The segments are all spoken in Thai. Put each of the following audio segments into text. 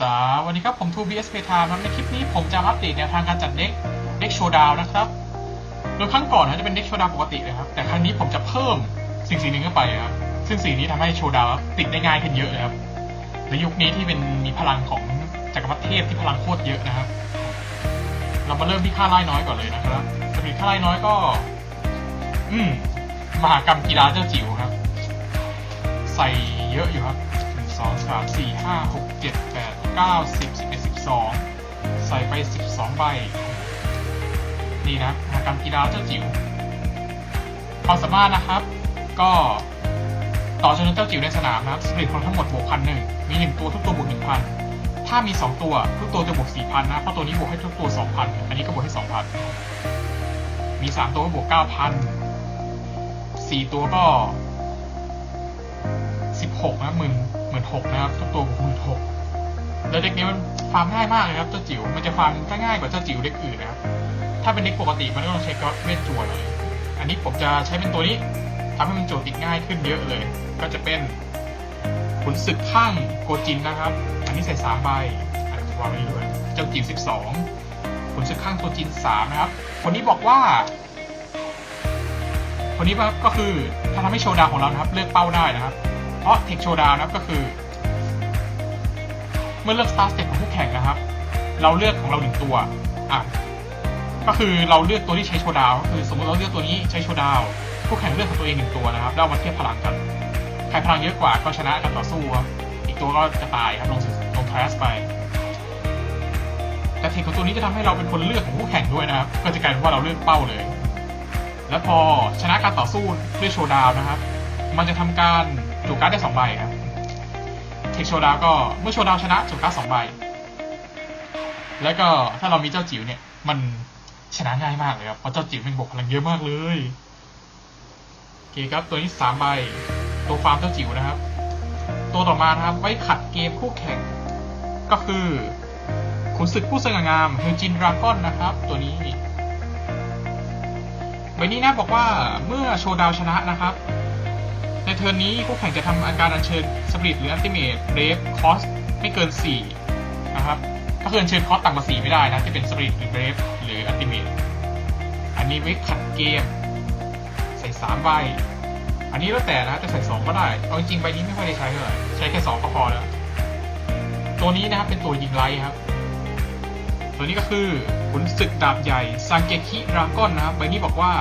สวัสดีครับ ผม 2BS p a y Time ครับในคลิปนี้ผมจะอัปเดตแนวทางการจัดเด็กเด็กโชว์ดาวนะครับ โดยครั้งก่อนนะจะเป็นเด็กโชว์ดาวปกติเลยครับ แต่ครั้งนี้ผมจะเพิ่มสิ่งสิ่งหนึ่งเข้าไปครับ ซึ่งสิ่งนี้ทำให้โชว์ดาวติดได้ง่ายขึ้นเยอะเลยครับ ในยุคนี้ที่เป็นมีพลังของจักรพรรดิเทพที่พลังโคตรเยอะนะครับ เรามาเริ่มที่ค่าไล่น้อยก่อนเลยนะครับสปีดค่าไล่น้อยก็ อืมมหากรรมกีฬาเจ้าจิ๋วครับ ใส่เยอะอยู่ครับ สองสามสี่ห้าหกเจ็ดแปดเก้าสิบสิบเอ็ดสิบสองใส่ไปสิบสองใบ นี่นะมหกรรมกีฬาเจ้าจิ๋วความสามารถนะครับ ก็ต่อจำนวนเจ้าจิ๋วในสนามนะครับสปริตคนทั้งหมดบวกพันหนึ่งมีหนึ่งตัวทุกตัวบวกหนึ่งพันถ้ามีสองตัวทุกตัวจะบวกสี่พันนะเพราะตัวนี้บวกให้ทุกตัวสองพันอันนี้ก็บวกให้สองพันมีสามตัวก็บวกเก้าพันสี่ตัวก็ สิบหกนะหมื่นหมื่นหกนะครับทุกตัวหมื่นหกแล้วเด็กนี้มันฟาร์มง่ายมากเลยครับเจ้าจิ๋วมันจะฟาร์มง่ายกว่าเจ้าจิ๋วเด็กอื่นนะครับถ้าเป็นเด็กปกติมันก็ต้องใช้ก็อดเวทจั่วเลยอันนี้ผมจะใช้เป็นตัวนี้ทำให้มันจทย์ติดง่ายขึ้นเยอะเลย ก็จะเป็นขุนศึกข้างโกจินนะครับ อันนี้ใส่สามใบอันนี้วางไว้ด้วยเจ้าจิ๋วสิบสองขุนศึกข้างโกจินสามนะครับคนนี้บอกว่าคนนี้ก็คือถ้าทำให้โชว์ดาวของเรานะครับ เลือกเป้าได้นะครับ เพราะเทคโชดาวนะครับก็คือ เมื่อเลือก Star Step ของผู้แข่งนะครับ เราเลือกของเราหนึ่งตัวอะก็คือเราเลือกตัวที่ใช้โชว์ดาวก็คือสมมติเราเลือกตัวนี้ใช้โชว์ดาวผู้แข่งเลือกของตัวเองหนึ่งตัวนะครับแล้วเอามาเทียบพลังกันใครพลังเยอะกว่าก็ชนะการต่อสู้ครับอีกตัวก็จะตายครับลงลงคลาสไปแต่เทคของตัวนี้จะทำให้เราเป็นคนเลือกของผู้แข่งด้วยนะครับ ก็จะกลายเป็นว่าเราเลือกเป้าเลย แล้วพอชนะการต่อสู้ด้วยโชว์ดาวนะครับ มันจะทำการ จุการ์ดได้สองใบครับ เทคโชดาวก็เมื่อโชดาวชนะจุการ์ดสองใบ แล้วก็ถ้าเรามีเจ้าจิ๋วเนี่ย มันชนะง่ายมากเลยครับ เพราะเจ้าจิ๋วมันบวกพลังเยอะมากเลยโอเคครับ ตัวนี้สามใบ ตัวฟาร์มเจ้าจิ๋วนะครับ ตัวต่อมานะครับ ไว้ขัดเกมคู่แข่ง ก็คือขุนศึกผู้สง่างามเฮลจินดราก้อนนะครับ ตัวนี้ใบนี้นะบอกว่าเมื่อโชว์ดาวชนะนะครับ ในเทิร์นนี้ผู้แข่งจะทำอาการอัญเชิญสปริตหรืออัลติเมทเรฟคอสไม่เกิน 4 นะครับก็คืออัญเชิญคอสต่ำกว่า 4 ไม่ได้นะที่เป็นสปริตหรือเรฟหรืออัลติเมทอันนี้ไว้ขัดเกม ใส่3ใบ อันนี้แล้วแต่นะจะใส่ 2 ก็ได้ เอาจริงใบนี้ไม่ค่อยได้ใช้เท่าไหร่ใช้แค่ 2 ก็พอแล้ว ตัวนี้นะครับเป็นตัวยิงไลท์ครับ ตัวนี้ก็คือขุนศึกดาบใหญ่ซังเกคิราก้อนนะครับใบนี้บอกว่า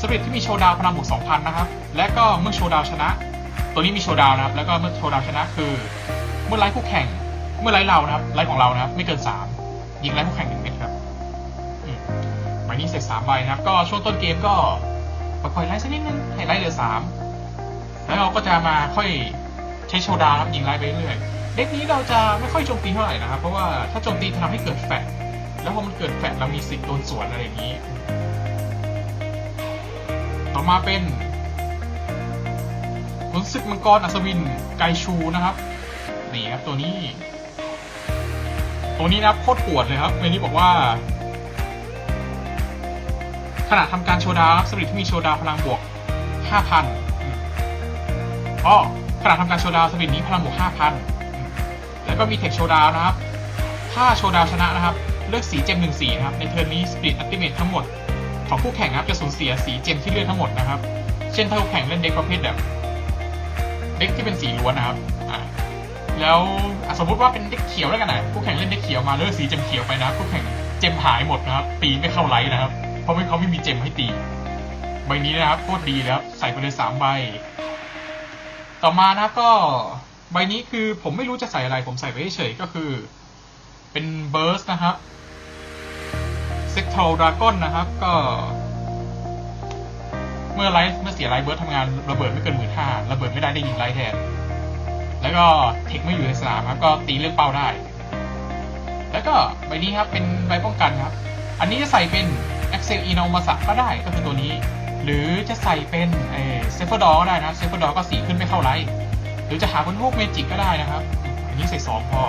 สปริตที่มีโชว์ดาวพลังบวก2,000 นะครับ และก็เมื่อโชว์ดาวชนะ ตัวนี้มีโชว์ดาวนะครับ แล้วก็เมื่อโชว์ดาวชนะคือ เมื่อไล่คู่แข่ง เมื่อไล่เรานะครับ ไล่ของเรานะครับ ไม่เกิน 3 ยิงไล่คู่แข่งหนึ่งเม็ดครับอืมใบนี้เสร็จ3ใบนะครับ ก็ช่วงต้นเกมก็ปล่อยไล่สักนิดนึงให้ไล่เหลือ 3 แล้วเราก็จะมาค่อยใช้โชว์ดาวครับยิงไล่ไปเรื่อยเด็กนี้เราจะไม่ค่อยโจมตีเท่าไหร่นะครับ เพราะว่าถ้าโจมตีทำให้เกิดแฟลแล้วพอมันเกิดแฟลเรามีสิทธิ์โดนสวนอะไรอย่างนี้ ต่อมาเป็นขุนศึกมังกรอัศวินไกชูนะครับนี่ครับตัวนี้ ตัวนี้นะครับโคตรปวดเลยครับเมนี้บอกว่าขณะทำการโชว์ดาวสปริตที่มีโชว์ดาวพลังบวก 5,000อ๋อขณะทำการโชว์ดาวสปริตนี้พลังบวก 5,000 แล้วก็มีเทคโชว์ดาวนะครับ ถ้าโชว์ดาวชนะนะครับ เลือกสีเจมหนึ่งสีนะครับ ในเทิร์นนี้สปริตอัลติเมททั้งหมด ของคู่แข่งครับจะสูญเสียสีเจมที่เลื่อกทั้งหมดนะครับ เช่นถ้าคู่แข่งเล่นเด็กประเภทแบบเด็กที่เป็นสีล้วนนะครับอ่าแล้วสมมติว่าเป็นเด็กเขียวแล้วกันนะคู่แข่งเล่นเด็กเขียวมาเลือกสีเจมเขียวไปนะคู่แข่งเจมหายหมดนะครับ ตีไม่เข้าไลท์นะครับ เพราะไม่เขาไม่มีเจมให้ตี ใบนี้นะครับโคตรดีแล้วใส่ไปเลยสามใบ ต่อมานะครับก็ใบนี้คือผมไม่รู้จะใส่อะไรผมใส่ไปเฉยก็คือ เป็นเบิร์สนะครับ ซ็กทอลดราก้อนนะครับก็ เมื่อไลท์เมื่อเสียไลท์เบิร์ดทำงานระเบิดไม่เกินหมื่นห้าระเบิดไม่ได้ได้ยิงไลท์แทน แล้วก็เทคไม่อยู่ในสนามครับก็ตีเลือกเป้าได้ แล้วก็ใบนี้ครับเป็นใบป้องกันครับ อันนี้จะใส่เป็น Excel e n o m a s a ก็ได้ก็คือตัวนี้ หรือจะใส่เป็นเอเซฟเฟอร์ดอก็ได้นะเซฟเฟอร์ดอก็สีขึ้นไม่เข้าไลท์หรือจะหาเป็นพวกเมจิกก็ได้นะครับ อันนี้ใส่สองพอ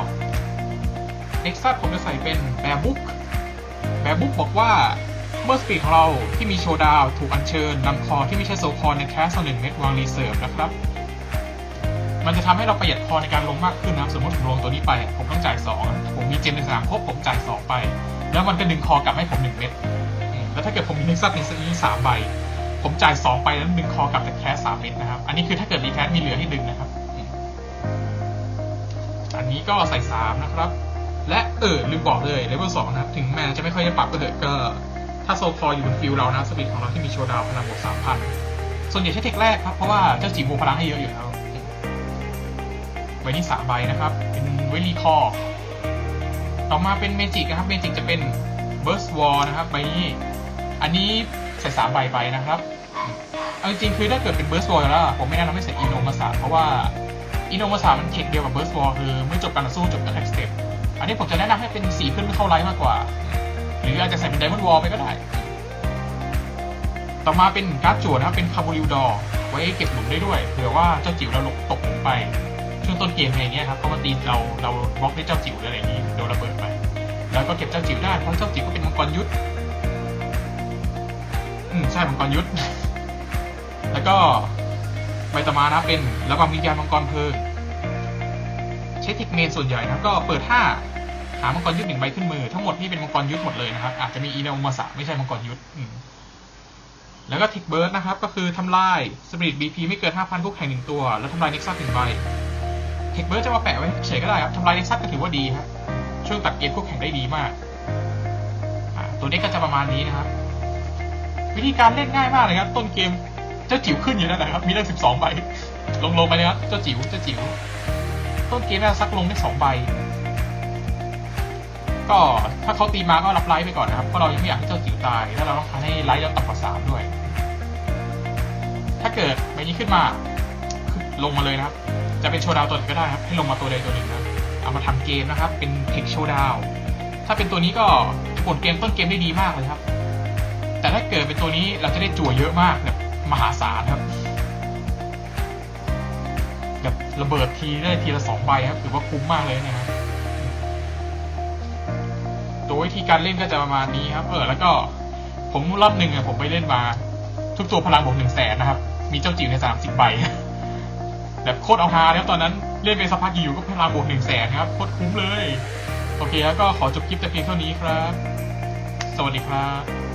Next ผมจะใส่เป็นแบร์บุ๊ก แบบบุ๊กบอกว่า เมื่อสปีดของเราที่มีโชว์ดาวถูกอัญเชิญนำคอที่ไม่ใช่โซคอในแคสโซหนึ่งเม็ดวางรีเซิร์ฟนะครับ มันจะทำให้เราประหยัดคอในการลงมากขึ้นนะครับ สมมติผมลงตัวนี้ไป ผมต้องจ่ายสองผมมีเจมในสนามครบผมจ่ายสองไป แล้วมันก็ดึงคอกลับให้ผมหนึ่งเม็ดแล้วถ้าเกิดผมมีน็กซัสในสนี้สามใบ ผมจ่ายสองไปแล้วดึงคอกลับจากแคสสามเม็ดนะครับ อันนี้คือถ้าเกิดรีแคสมีเหลือให้ดึงนะครับ อันนี้ก็ใส่สามนะครับ และเออลืมบอกเลยเลเวลสองนะถึงแม้จะไม่ค่อยได้ปรับก็เถอะก็ถ้าโซคออยู่บนฟิลเรานะสปีดของเราที่มีโชว์ดาวพลังบวกสามพันส่วนใหญ่ใช้เทคแรกครับเพราะว่าเจ้าจีบวกพลังให้เยอะอยู่แล้วใบนี้สามใบนะครับ เป็นเวลีคอร์ต่อมาเป็นเมจิกนะครับเมจิกจะเป็นเบิร์สวอลนะครับใบนี้ อันนี้ใส่สามใบไปนะครับเอาจริงคือถ้าเกิดเป็นเบิร์สวอลแล้วผมไม่แนะนำให้ใส่อินโนมาสาเพราะว่าอินโนมาสามันเทคเดียวกับเบิร์สวอลคือเมื่อจบการต่อสู้จบกับแท็กสเต็ป อันนี้ผมจะแนะนำให้เป็นสีขึ้นเข้าไลท์มากกว่า หรืออาจจะใส่เป็นไดมอนด์วอลไปก็ได้ ต่อมาเป็นการ์ดจั่วนะครับเป็นคาบูริวดอร์ไว้เก็บหลุมได้ด้วยเผื่อว่าเจ้าจิ๋วเราหลบตกลุมไปช่วงต้นเกมอะไรเงี้ยครับเขามาตีเราเราบล็อกได้เจ้าจิ๋วอะไรอย่างนี้โดนระเบิดไป แล้วก็เก็บเจ้าจิ๋วได้เพราะเจ้าจิ๋วก็เป็นมังกรยุทธอืมใช่มังกรยุทธแล้วก็ใบต่อมานะเป็นระบำวิญญาณมังกรเพลิง ใช้เทคเมนส่วนใหญ่นะครับก็เปิดห้าหามังกรยุทธหนึ่งใบขึ้นมือ ทั้งหมดนี่เป็นมังกรยุทธหมดเลยนะครับ อาจจะมีอีโนมาสะไม่ใช่มังกรยุทธแล้วก็ทิกเบิร์ดนะครับ ก็คือทำลายสปริตบีพีไม่เกิน5,000ทุกแห่งหนึ่งตัว แล้วทำลายเน็กซัสหนึ่งใบทิกเบิร์ดจะมาแปะไว้เฉยก็ได้ครับทำลายเน็กซัสก็ถือว่าดีครับช่วงตัดเกมคู่แข่งได้ดีมากตัวนี้ก็จะประมาณนี้นะครับ วิธีการเล่นง่ายมากเลยครับ ต้นเกมเจ้าจิ๋วขึ้นอยู่นั่นแหละครับ มีตั้ง12ใบลงลงไปเลยครับเจ้าจิ๋วเจ้าจิ๋ว ต้นเกมน่าซักลงได้สองใบ ก็ถ้าเขาตีมาก็รับไลท์ไปก่อนนะครับ เพราะเรายังไม่อยากให้เจ้าจิ๋วตาย แล้วเราต้องการให้ไลท์เราต่ำกว่าสามด้วย ถ้าเกิดใบบนี้ขึ้นมาลงมาเลยนะครับ จะเป็นโชว์ดาวตัวไหนก็ได้ครับ ให้ลงมาตัวใดตัวหนึ่งนะเอามาทำเกมนะครับ เป็นเทคโชว์ดาว ถ้าเป็นตัวนี้ก็ผลเกมต้นเกมได้ดีมากเลยครับ แต่ถ้าเกิดเป็นตัวนี้เราจะได้จั่วเยอะมากแบบมหาศาลครับ แบบระเบิดทีได้ทีละสองใบครับถือว่าคุ้มมากเลยนะครับตัววิธีการเล่นก็จะประมาณนี้ครับ เออแล้วก็ผมรอบหนึ่งอะผมไปเล่นมา ทุกตัวพลังบวกหนึ่งแสนนะครับ มีเจ้าจิ๋วในสามสิบใบแบบโคตรเอาฮาแล้วตอนนั้นเล่นไปสักพักอยู่ก็พลังบวกหนึ่งแสนครับโคตรคุ้มเลย โอเคแล้วก็ขอจบคลิปแต่เพียงเท่านี้ครับ สวัสดีครับ